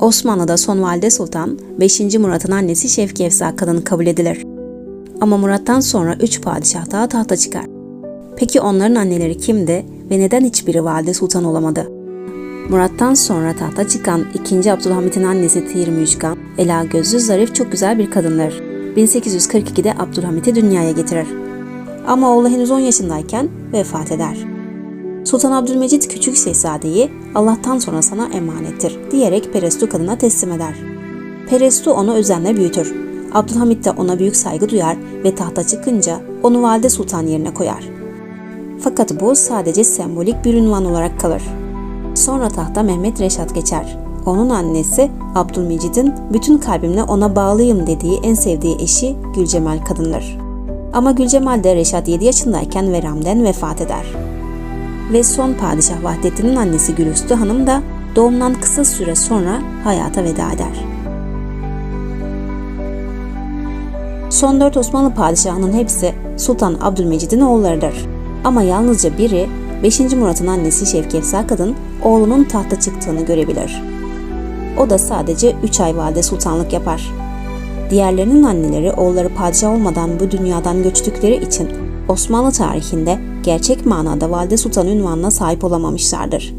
Osmanlı'da son valide sultan 5. Murat'ın annesi Şevki Efsa kadını kabul edilir. Ama Murat'tan sonra 3 padişah daha tahta çıkar. Peki onların anneleri kimdi ve neden hiçbiri valide sultan olamadı? Murat'tan sonra tahta çıkan 2. Abdülhamit'in annesi Tir Müjgan, ela gözlü zarif çok güzel bir kadındır. 1842'de Abdülhamit'i dünyaya getirir. Ama oğlu henüz 10 yaşındayken vefat eder. Sultan Abdülmecit küçük şehzadeyi Allah'tan sonra sana emanettir diyerek Perestu kadına teslim eder. Perestu onu özenle büyütür. Abdülhamit de ona büyük saygı duyar ve tahta çıkınca onu valide sultan yerine koyar. Fakat bu sadece sembolik bir ünvan olarak kalır. Sonra tahta Mehmet Reşat geçer. Onun annesi Abdülmecid'in bütün kalbimle ona bağlıyım dediği en sevdiği eşi Gülcemal kadındır. Ama Gülcemal de Reşat 7 yaşındayken veremden vefat eder. Ve son padişah Vahdettin'in annesi Gülüstü Hanım da doğumdan kısa süre sonra hayata veda eder. Son dört Osmanlı padişahının hepsi Sultan Abdülmecid'in oğullarıdır. Ama yalnızca biri 5. Murat'ın annesi Şevki Efsa Kadın oğlunun tahta çıktığını görebilir. O da sadece 3 ay valide sultanlık yapar. Diğerlerinin anneleri oğulları padişah olmadan bu dünyadan göçtükleri için Osmanlı tarihinde gerçek manada valide sultan ünvanına sahip olamamışlardır.